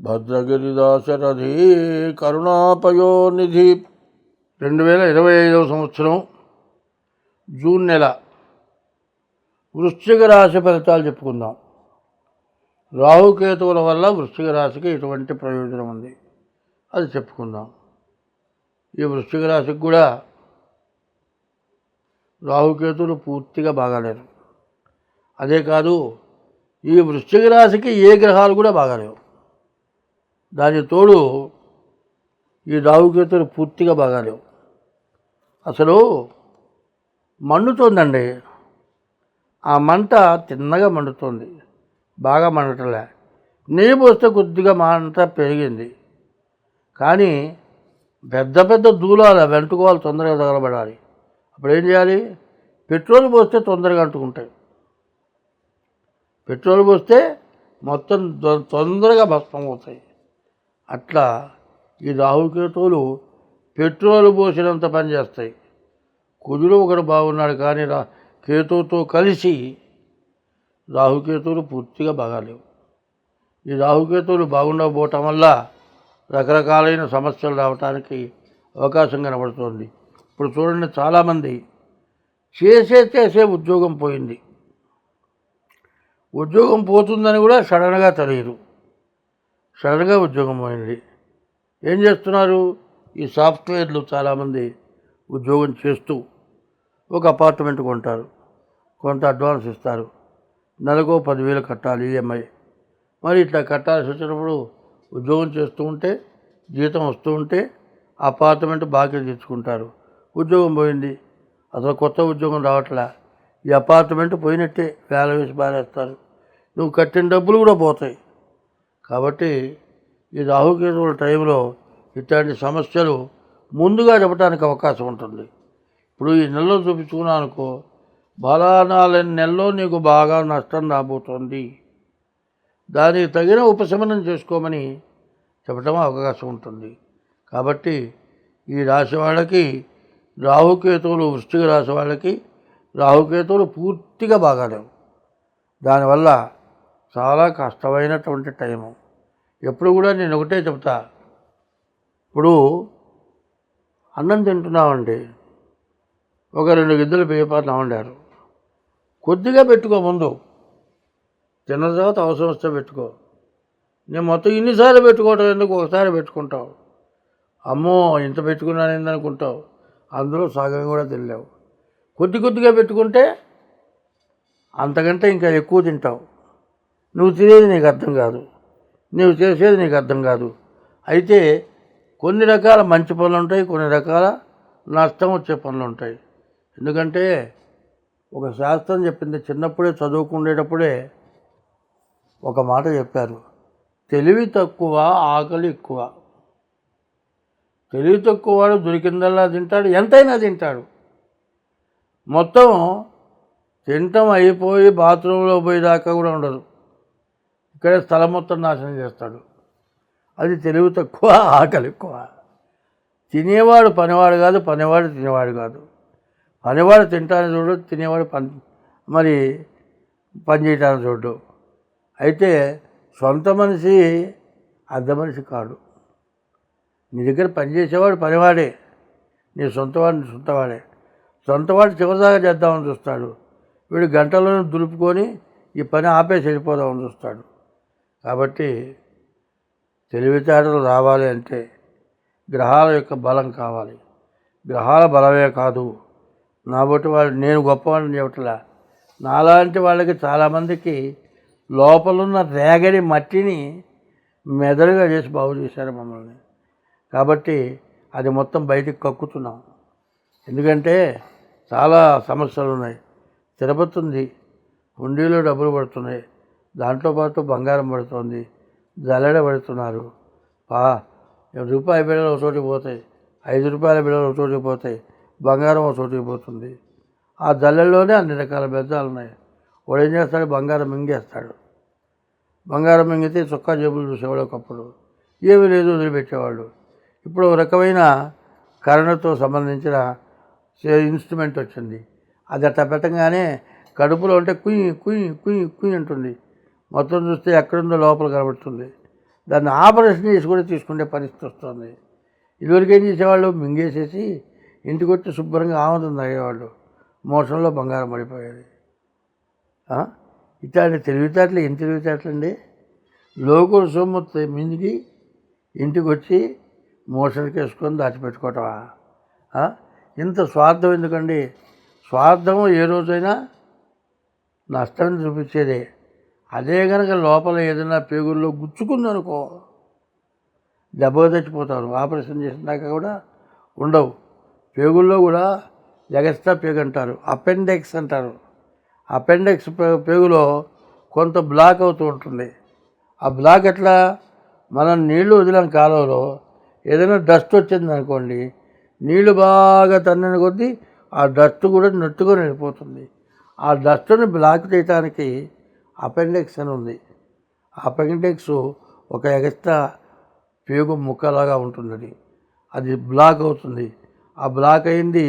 భద్రగిరిదాశరథి కరుణాపయోనిధి. రెండు వేల ఇరవై ఐదవ సంవత్సరం జూన్ నెల వృశ్చిక రాశి ఫలితాలు చెప్పుకుందాం. రాహుకేతువుల వల్ల వృశ్చిక రాశికి ఎటువంటి ప్రయోజనం ఉంది. అది చెప్పుకుందాం. ఈ వృశ్చిక రాశికి కూడా రాహుకేతువులు పూర్తిగా బాగాలేరు. అదే కాదు ఈ వృశ్చిక రాశికి ఏ గ్రహాలు కూడా బాగాలేవు. దాని తోడు ఈ దావుకేతులు పూర్తిగా బాగాలేవు. అసలు మండుతోందండి. ఆ మంట తిన్నగా మండుతోంది. బాగా మండటలే. నెయ్యి పోస్తే కొద్దిగా మంట పెరిగింది. కానీ పెద్ద పెద్ద దూలాలు వెంటుకోవాలి తొందరగా తగలబడాలి. అప్పుడు ఏం చేయాలి? పెట్రోల్ పోస్తే తొందరగా అంటుకుంటాయి. పెట్రోల్ పోస్తే మొత్తం తొందరగా భస్మం అవుతాయి. అట్లా ఈ రాహుకేతువులు పెట్రోల్ పోసినంత పని చేస్తాయి. కుజుడు ఒకడు బాగున్నాడు కానీ రా కేతువుతో కలిసి రాహుకేతువులు పూర్తిగా బాగాలేవు. ఈ రాహుకేతువులు బాగుండకపోవటం వల్ల రకరకాలైన సమస్యలు రావడానికి అవకాశం కనబడుతోంది. ఇప్పుడు చూడండి చాలామంది చేసే చేసే ఉద్యోగం పోయింది. ఉద్యోగం పోతుందని కూడా సడన్గా తెలియదు. సడన్గా ఉద్యోగం పోయింది ఏం చేస్తున్నారు? ఈ సాఫ్ట్వేర్లు చాలామంది ఉద్యోగం చేస్తూ ఒక అపార్ట్మెంట్ కొంటారు. కొంత అడ్వాన్స్ ఇస్తారు. నెలకు పదివేలు కట్టాలి ఈఎంఐ. మరి ఇట్లా కట్టాల్సి వచ్చినప్పుడు ఉద్యోగం చేస్తూ ఉంటే జీతం వస్తూ ఉంటే అపార్ట్మెంట్ బాకీ తెచ్చుకుంటారు ఉద్యోగం పోయింది. అసలు కొత్త ఉద్యోగం రావట్లే? ఈ అపార్ట్మెంట్ పోయినట్టే వేల వేసి పారేస్తారు. నువ్వు కట్టిన డబ్బులు కూడా పోతాయి. కాబట్టి ఈ రాహుకేతువుల టైంలో ఇట్లాంటి సమస్యలు ముందుగా చెప్పడానికి అవకాశం ఉంటుంది. ఇప్పుడు ఈ నెలలో చూపించుకున్నాను అనుకో బలానాల నెలలో నీకు బాగా నష్టం రాబోతోంది. దానికి తగిన ఉపశమనం చేసుకోమని చెప్పడం అవకాశం ఉంటుంది. కాబట్టి ఈ రాశి వాళ్ళకి రాహుకేతువులు వృష్టిక రాశి వాళ్ళకి రాహుకేతువులు పూర్తిగా బాగాలేవు. దానివల్ల చాలా కష్టమైనటువంటి టైము. ఎప్పుడు కూడా నేను ఒకటే చెప్తా. ఇప్పుడు అన్నం తింటున్నామండి. ఒక రెండు గిద్దలు పేపర్లు వండారు కొద్దిగా పెట్టుకో ముందు. తిన్న తర్వాత అవసరం వస్తే పెట్టుకో. నేను మొత్తం ఇన్నిసార్లు పెట్టుకోవటం ఎందుకు? ఒకసారి పెట్టుకుంటావు. అమ్మో ఇంత పెట్టుకున్నాను ఏందనుకుంటావు అందులో సగం కూడా తినలేవు. కొద్ది కొద్దిగా పెట్టుకుంటే అంతకంటే ఇంకా ఎక్కువ తింటావు. నువ్వు తినేది నీకు అర్థం కాదు. నువ్వు చేసేది నీకు అర్థం కాదు. అయితే కొన్ని రకాల మంచి పనులు ఉంటాయి కొన్ని రకాల నష్టం వచ్చే పనులు ఉంటాయి. ఎందుకంటే ఒక శాస్త్రం చెప్పింది చిన్నప్పుడే చదువుకుండేటప్పుడే ఒక మాట చెప్పారు. తెలివి తక్కువ ఆకలి ఎక్కువ. తెలివి తక్కువ వాడు దొరికిందల్లా తింటాడు ఎంతైనా తింటాడు. మొత్తం తింటం అయిపోయి బాత్రూంలో పోయేదాకా కూడా ఉండదు. ఇక్కడే స్థలం మొత్తం నాశనం చేస్తాడు. అది తెలివి తక్కువ ఆకలి ఎక్కువ. తినేవాడు పనివాడు కాదు పనివాడు తినేవాడు కాదు. పనివాడు తింటాను చూడు తినేవాడు పని మరి పని చేయటానికి చూడు. అయితే సొంత మనిషి అర్ధ మనిషి కాడు. నీ దగ్గర పనిచేసేవాడు పనివాడే. నీ సొంతవాడిని సొంతవాడే. సొంతవాడు చివరిదాకా చేద్దామని చూస్తాడు. వీడు గంటలోనే దులుపుకొని ఈ పని ఆపేసి వెళ్ళిపోదామని చూస్తాడు. కాబట్టి తెలివితేటలు రావాలి అంటే గ్రహాల యొక్క బలం కావాలి. గ్రహాల బలమే కాదు. నాబట్టి వాళ్ళు నేను గొప్పవాడిని చెప్పట్లా. నాలాంటి వాళ్ళకి చాలామందికి లోపలున్న రేగడి మట్టిని మెదడుగా చేసి బాగు చేశారు మమ్మల్ని. కాబట్టి అది మొత్తం బయటికి కక్కుతున్నాం. ఎందుకంటే చాలా సమస్యలు ఉన్నాయి. తిరుపతి ఉంది. హుండీలో డబ్బులు పడుతున్నాయి. దాంతోపాటు పాటు బంగారం పడుతోంది. జల్లెడ పడుతున్నారు. పా రూపాయి బిళ్ళలు ఒక చోటికి పోతాయి. ఐదు రూపాయల బిళ్ళలు ఒక చోటికి పోతాయి. బంగారం ఒక చోటికి పోతుంది. ఆ జల్లెల్లోనే అన్ని రకాల బెజ్జాలు ఉన్నాయి. వాడు ఏం చేస్తాడు? బంగారం మింగేస్తాడు. బంగారం మింగితే చొక్కా జేబులు చూసేవాడు ఒకప్పుడు. ఏమీ లేదు వదిలిపెట్టేవాళ్ళు ఇప్పుడు ఒక రకమైన కరెంటుతో సంబంధించిన ఇన్స్ట్రుమెంట్ వచ్చింది. అది అట్లా పెట్టగానే కడుపులో ఉంటే కుయ్యి కుయ్యి కుయ్యి కుయ్యి ఉంటుంది మొత్తం చూస్తే ఎక్కడుందో లోపల కనబడుతుంది. దాన్ని ఆపరేషన్ చేసి కూడా తీసుకునే పరిస్థితి వస్తుంది. ఇదివరకు ఏం చేసేవాళ్ళు? మింగేసేసి ఇంటికి వచ్చి శుభ్రంగా ఆమదం తాగేవాళ్ళు. మోసంలో బంగారం పడిపోయేది. ఇట్లాంటి తెలివితేటలు ఏం తెలివితేటలండి అండి? సొమ్ము మింగి ఇంటికి వచ్చి మోషన్కి వేసుకొని దాచిపెట్టుకోవటమా ఇంత స్వార్థం ఎందుకండి? స్వార్థం ఏ రోజైనా నష్టం చూపించేదే. అదే కనుక లోపల ఏదైనా పేగుల్లో గుచ్చుకుందనుకో దెబ్బ తెచ్చిపోతారు ఆపరేషన్ చేసినాక కూడా ఉండవు. పేగుల్లో కూడా ఎగస్ట్రా పేగు అంటారు. అపెండెక్స్ అంటారు. అపెండెక్స్ పేగులో కొంత బ్లాక్ అవుతూ ఉంటుంది. ఆ బ్లాక్ ఎట్లా? మనం నీళ్ళు వదిలిన కాలంలో ఏదైనా డస్ట్ వచ్చింది అనుకోండి నీళ్ళు బాగా తన్నిన కొద్దీ ఆ డస్ట్ కూడా నెట్టుకొని వెళ్ళిపోతుంది. ఆ డస్ట్ని బ్లాక్ చేయడానికి అపెండిక్స్ అని ఉంది. అపెండిక్స్ ఒక ఎగస్ట్రా పేగు ముక్కలాగా ఉంటుంది అది బ్లాక్ అవుతుంది. ఆ బ్లాక్ అయింది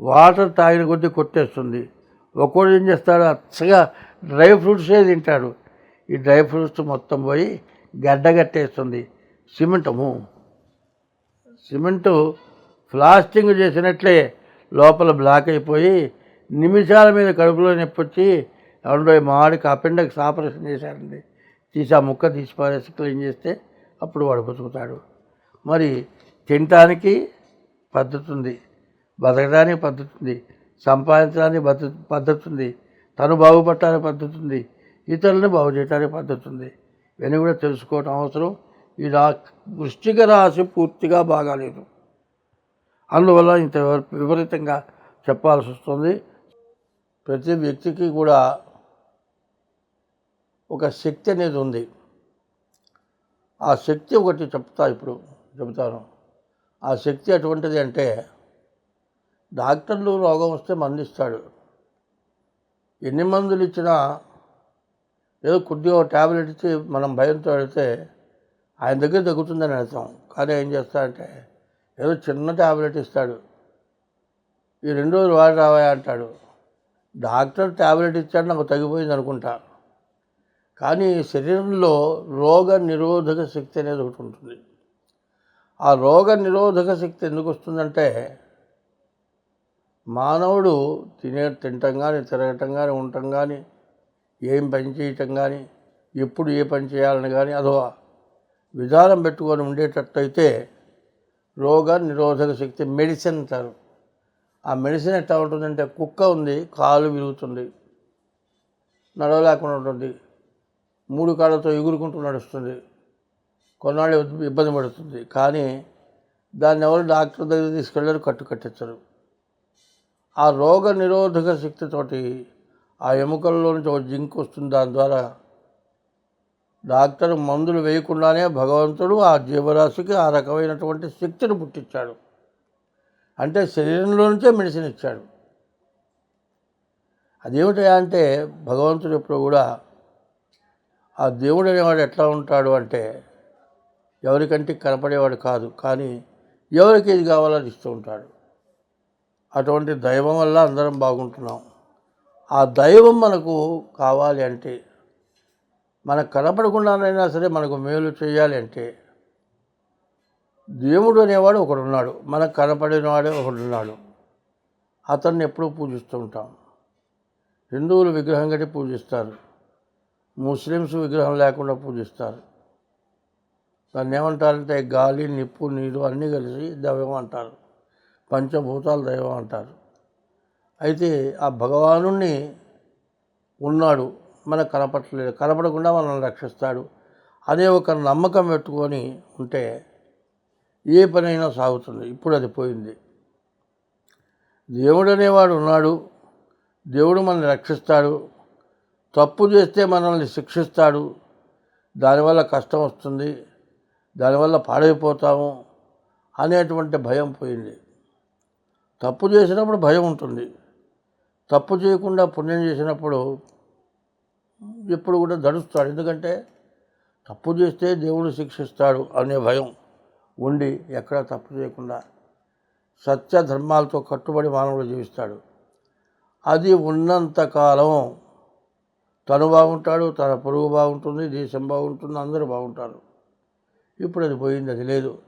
వాటర్ తాగిన కొద్దీ కొట్టేస్తుంది. ఒక్కోడు ఏం చేస్తాడు? అచ్చగా డ్రై ఫ్రూట్సే తింటాడు? ఈ డ్రై ఫ్రూట్స్ మొత్తం పోయి గడ్డగట్టేస్తుంది సిమెంటము. సిమెంటు ప్లాస్టింగ్ చేసినట్లే లోపల బ్లాక్ అయిపోయి నిమిషాల మీద కడుపులో నొప్పి వచ్చి ఎవడో మాడికి అపెండక్స్ ఆపరేషన్ చేశారండి. తీసి ఆ ముక్క తీసి పారేసి క్లీన్ చేస్తే అప్పుడు వాడు బతుకుతాడు. మరి తినటానికి పద్ధతి ఉంది. బతకడానికి పద్ధతి ఉంది. సంపాదించడానికి పద్ధతి పద్ధతి ఉంది. తను బాగుపడటానికి పద్ధతి ఉంది. ఇతరులను బాగు చేయడానికి పద్ధతి ఉంది. ఇవన్నీ కూడా తెలుసుకోవటం అవసరం. ఈ రా వృష్టిక రాశి పూర్తిగా బాగాలేదు. అందువల్ల ఇంత విపరీతంగా చెప్పాల్సి వస్తుంది. ప్రతి వ్యక్తికి కూడా ఒక శక్తి అనేది ఉంది. ఆ శక్తి ఒకటి చెప్తా ఇప్పుడు చెబుతాను. ఆ శక్తి అటువంటిది అంటే డాక్టర్లు రోగం వస్తే మందిస్తాడు. ఎన్ని మందులు ఇచ్చినా ఏదో కొద్దిగా ఒక ట్యాబ్లెట్ ఇచ్చి మనం భయంతో వెళితే ఆయన దగ్గర తగ్గుతుందని అర్థం. కానీ ఏం చేస్తాడంటే ఏదో చిన్న ట్యాబ్లెట్ ఇస్తాడు. ఈ రెండు రోజులు వాడి రావా అంటాడు డాక్టర్ ట్యాబ్లెట్ ఇచ్చాడు నాకు తగ్గిపోయింది అనుకుంటా. కానీ శరీరంలో రోగ నిరోధక శక్తి అనేది ఒకటి ఉంటుంది. ఆ రోగ నిరోధక శక్తి ఎందుకు వస్తుందంటే మానవుడు తినే తినటం కానీ తిరగటం కానీ ఉండటం కానీ ఏం పని చేయటం కానీ ఎప్పుడు ఏ పని చేయాలని కానీ అదో విధానం పెట్టుకొని ఉండేటట్టయితే రోగ నిరోధక శక్తి మెడిసిన్ అంటారు. ఆ మెడిసిన్ ఎట్లా ఉంటుందంటే కుక్క ఉంది కాలు విరుగుతుంది నడవలేకుండా ఉంటుంది. మూడు కాళ్ళతో ఎగురుకుంటూ నడుస్తుంది. కొన్నాళ్ళు ఇబ్బంది పడుతుంది. కానీ దాన్ని ఎవరు డాక్టర్ దగ్గర తీసుకెళ్ళారు కట్టు కట్టించరు. ఆ రోగ నిరోధక శక్తితోటి ఆ ఎముకల్లో నుంచి ఒక జింక్ వస్తుంది. దాని ద్వారా డాక్టర్ మందులు వేయకుండానే భగవంతుడు ఆ జీవరాశికి ఆ రకమైనటువంటి శక్తిని పుట్టించాడు. అంటే శరీరంలో నుంచే మెడిసిన్ ఇచ్చాడు. అదేమిటా అంటే భగవంతుడు ఎప్పుడు కూడా ఆ దేవుడు అనేవాడు ఎట్లా ఉంటాడు అంటే ఎవరికంటే కనపడేవాడు కాదు కానీ ఎవరికి ఏది కావాలో అది ఇస్తూ ఉంటాడు. అటువంటి దైవం వల్ల అందరం బాగుంటున్నాం. ఆ దైవం మనకు కావాలి అంటే మనకు కనపడకుండానైనా సరే మనకు మేలు చేయాలి అంటే దేవుడు అనేవాడు ఒకడున్నాడు. మనకు కనపడినవాడే ఒకడున్నాడు. అతన్ని ఎప్పుడూ పూజిస్తూ ఉంటాం. హిందువులు విగ్రహం కట్టి పూజిస్తారు. ముస్లిమ్స్ విగ్రహం లేకుండా పూజిస్తారు. దాన్ని ఏమంటారంటే గాలి నిప్పు నీరు అన్నీ కలిసి దైవం అంటారు. పంచభూతాలు దైవం అంటారు. అయితే ఆ భగవాను ఉన్నాడు. మనకు కనపడలేదు కనపడకుండా మనల్ని రక్షిస్తాడు. అదే ఒక నమ్మకం పెట్టుకొని ఉంటే ఏ పనైనా సాగుతుంది. ఇప్పుడు అది పోయింది. దేవుడు అనేవాడు ఉన్నాడు. దేవుడు మనల్ని రక్షిస్తాడు. తప్పు చేస్తే మనల్ని శిక్షిస్తాడు. దానివల్ల కష్టం వస్తుంది. దానివల్ల పాడైపోతాము అనేటువంటి భయం పోయింది. తప్పు చేసినప్పుడు భయం ఉంటుంది. తప్పు చేయకుండా పుణ్యం చేసినప్పుడు ఎప్పుడు కూడా దడుస్తాడు. ఎందుకంటే తప్పు చేస్తే దేవుడు శిక్షిస్తాడు అనే భయం ఉండి ఎక్కడ తప్పు చేయకుండా సత్య ధర్మాలతో కట్టుబడి మానవుడు జీవిస్తాడు. అది ఉన్నంతకాలం తను బాగుంటాడు తన పొరుగు బాగుంటుంది దేశం బాగుంటుంది అందరూ బాగుంటారు. ఇప్పుడు అది పోయింది అది లేదు.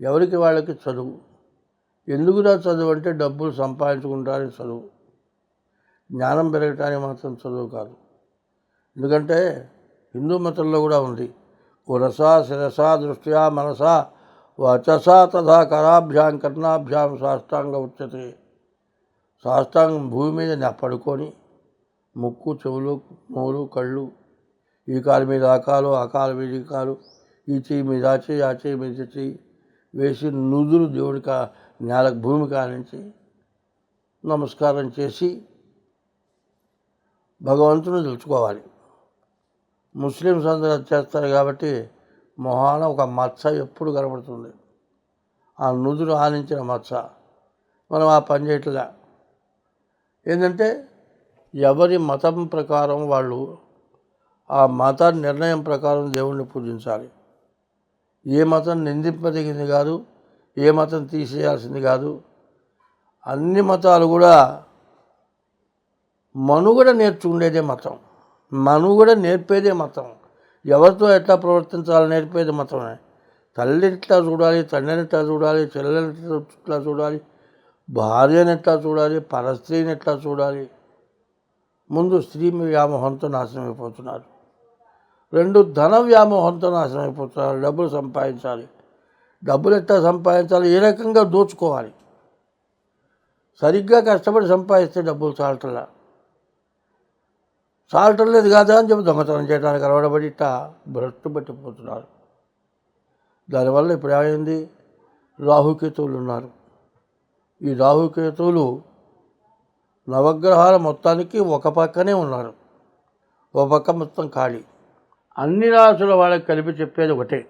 ఎవరికి వాళ్ళకి చదువు? ఎందుకురా చదువు అంటే డబ్బులు సంపాదించుకుంటారని చదువు. జ్ఞానం పెరగటానికి మాత్రం చదువు కాదు. ఎందుకంటే హిందూ మతంలో కూడా ఉంది. ఉరసా శిరసా దృష్ట్యా మనసా వచసా తథా కరాభ్యాం కర్ణాభ్యాం సాష్టాంగ ఉచ్యతే. సాష్టాంగం భూమి మీద పడుకొని ముక్కు చెవులు నోరు కళ్ళు ఈ కాలు మీద ఆ కాలు ఆ కాలు మీద ఈ కాలు ఈ చేయి మీద ఆ చేయి ఆ చేయి మీద చేయి చెయ్యి వేసి నుదురు దేవుడి కా భూమికి భూమి కానించి నమస్కారం చేసి భగవంతుని తెలుసుకోవాలి. ముస్లిమ్స్ అందరూ చేస్తారు కాబట్టి మొహాన ఒక మచ్చ ఎప్పుడు కనబడుతుంది? ఆ నుదురు ఆనించిన మచ్చ. మనం ఆ పని చేయట్లే ఏంటంటే ఎవరి మతం ప్రకారం వాళ్ళు ఆ మత నిర్ణయం ప్రకారం దేవుణ్ణి పూజించాలి. ఏ మతం నిందింపదగింది కాదు ఏ మతం తీసేయాల్సింది కాదు. అన్ని మతాలు కూడా మనుగడ నేర్చుకునేదే మతం. మనుగడ నేర్పేదే మతం. ఎవరితో ఎట్లా ప్రవర్తించాలో నేర్పేది మతమే తల్లిని ఎట్లా చూడాలి తండ్రిని ఎట్లా చూడాలి చెల్లెని ఎట్లా చూడాలి భార్యని ఎట్లా చూడాలి పరస్త్రీని ఎట్లా చూడాలి? ముందు స్త్రీ వ్యామోహంతో నాశనం అయిపోతున్నారు. రెండు ధన వ్యామోహంతో నాశనం అయిపోతున్నారు. డబ్బులు సంపాదించాలి. డబ్బులు ఎట్లా సంపాదించాలి? ఏ రకంగా దోచుకోవాలి? సరిగ్గా కష్టపడి సంపాదిస్తే డబ్బులు చాలటలా? చాలటం లేదు కాదా అని చెప్పి దొంగతనం చేయడానికి అలవాడబడి ఇట్లా భ్రష్టు పట్టిపోతున్నారు. దానివల్ల ఇప్పుడు ఏమైంది? రాహుకేతువులు ఉన్నారు. ఈ రాహుకేతువులు నవగ్రహాల మొత్తానికి ఒక పక్కనే ఉన్నారు. ఒక పక్క మొత్తం ఖాళీ. అన్ని రాసుల వాళ్ళకి కలిపి చెప్పేది ఒకటే.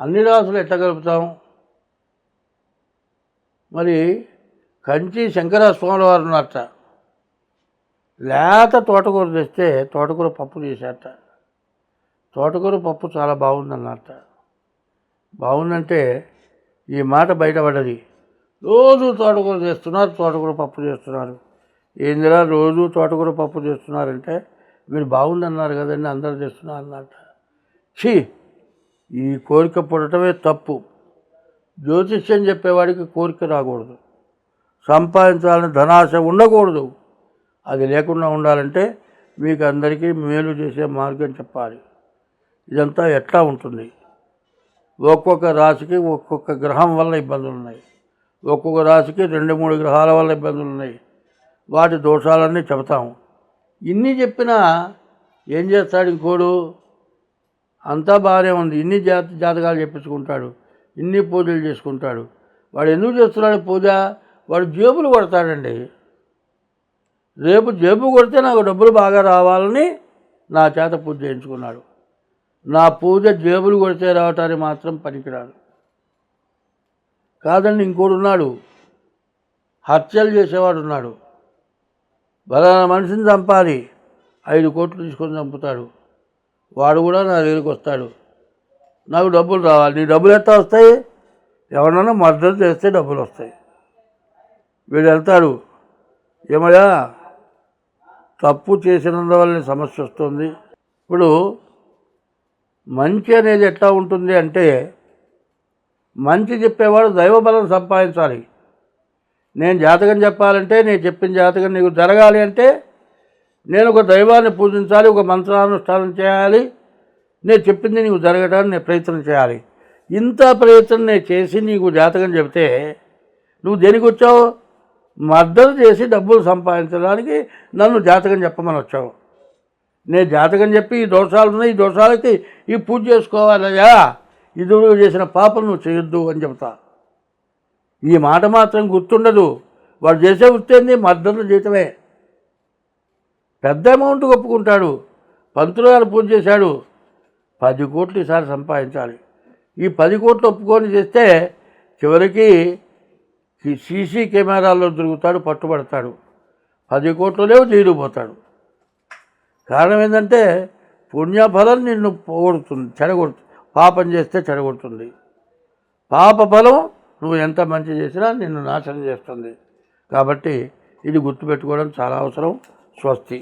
అన్ని రాసులు ఎట్లా కలుపుతాం? మరి కంచి శంకర స్వామి వారు ఉన్నట్ట లేత తోటకూర తెస్తే తోటకూర పప్పు చేశారట తోటకూర పప్పు చాలా బాగుందన్నట్ట బాగుందంటే ఈ మాట బయటపడ్డది రోజు తోటకూర చేస్తున్నారు తోటకూర పప్పు చేస్తున్నారు. ఏందిరా రోజు తోటకూర పప్పు చేస్తున్నారంటే మీరు బాగుందన్నారు కదండి అందరూ చేస్తున్నారు అన్నట్ట. ఛీ! ఈ కోరిక పుడటమే తప్పు. జ్యోతిష్యం చెప్పేవాడికి కోరిక రాకూడదు. సంపాదించాలని ధనాశ ఉండకూడదు. అది లేకుండా ఉండాలంటే మీకు అందరికీ మేలు చేసే మార్గం చెప్పాలి. ఇదంతా ఎట్లా ఉంటుంది? ఒక్కొక్క రాశికి ఒక్కొక్క గ్రహం వల్ల ఇబ్బందులు ఉన్నాయి ఒక్కొక్క రాశికి రెండు మూడు గ్రహాల వల్ల ఇబ్బందులు ఉన్నాయి. వాటి దోషాలన్నీ చెబుతాము. ఇన్ని చెప్పినా ఏం చేస్తాడు ఇంకోడు? అంతా బాగానే ఉంది. ఇన్ని జాత జాతకాలు చెప్పించుకుంటాడు ఇన్ని పూజలు చేసుకుంటాడు. వాడు ఎందుకు చేస్తున్నాడు పూజ? వాడు జేబులు కొడతాడండి. రేపు జేబు కొడితే నాకు డబ్బులు బాగా రావాలని నా చేత పూజ చేయించుకున్నాడు. నా పూజ జేబులు కొడితే రావటానికి మాత్రం పనికిరాను కాదండి ఇంకోడు ఉన్నాడు. హత్యలు చేసేవాడు ఉన్నాడు. బలానా మనిషిని చంపాలి. ఐదు కోట్లు తీసుకొని చంపుతాడు. వాడు కూడా నా దగ్గరికి వస్తాడు. నాకు డబ్బులు రావాలి. నీ డబ్బులు ఎట్లా వస్తాయి? ఎవరన్నా మద్దతు చేస్తే డబ్బులు వస్తాయి. వీడు వెళ్తాడు. ఏమయ్యా తప్పు చేసినందువల్ల సమస్య వస్తుంది. ఇప్పుడు మంచి అనేది ఎట్లా ఉంటుంది అంటే మంచి చెప్పేవాడు దైవబలం సంపాదించాలి. నేను జాతకం చెప్పాలంటే నేను చెప్పిన జాతకం నీకు జరగాలి అంటే నేను ఒక దైవాన్ని పూజించాలి ఒక మంత్రానుష్ఠానం చేయాలి. నేను చెప్పింది నీకు జరగడానికి నేను ప్రయత్నం చేయాలి. ఇంత ప్రయత్నం నేను చేసి నీకు జాతకం చెబితే నువ్వు దేనికి వచ్చావు? మద్దతు చేసి డబ్బులు సంపాదించడానికి నన్ను జాతకం చెప్పమని వచ్చావు. నేను జాతకం చెప్పి ఈ దోషాలు ఉన్నాయి ఈ దోషాలకి ఈ పూజ చేసుకోవాలయ్యా ఇది చేసిన పాపం నువ్వు చేయొద్దు అని చెప్తా ఈ మాట మాత్రం గుర్తుండదు. వాడు చేసే వృత్తి మద్దతు జీతమే పెద్ద అమౌంట్ ఒప్పుకుంటాడు. పంతులు గారు పూజ చేశాడు. పది కోట్లు ఈసారి సంపాదించాలి. ఈ పది కోట్లు ఒప్పుకొని చేస్తే చివరికి ఈ సీసీ కెమెరాల్లో దొరుకుతాడు పట్టుబడతాడు. పది కోట్లు లేవు కారణం ఏంటంటే పుణ్యఫలం నిన్ను పోగొడుతుంది చెడగొడుతుంది. పాపం చేస్తే చెడగొడుతుంది పాప ఫలం నువ్వు ఎంత మంచి చేసినా నిన్ను నాశనం చేస్తుంది. కాబట్టి ఇది గుర్తుపెట్టుకోవడం చాలా అవసరం. స్వస్తి.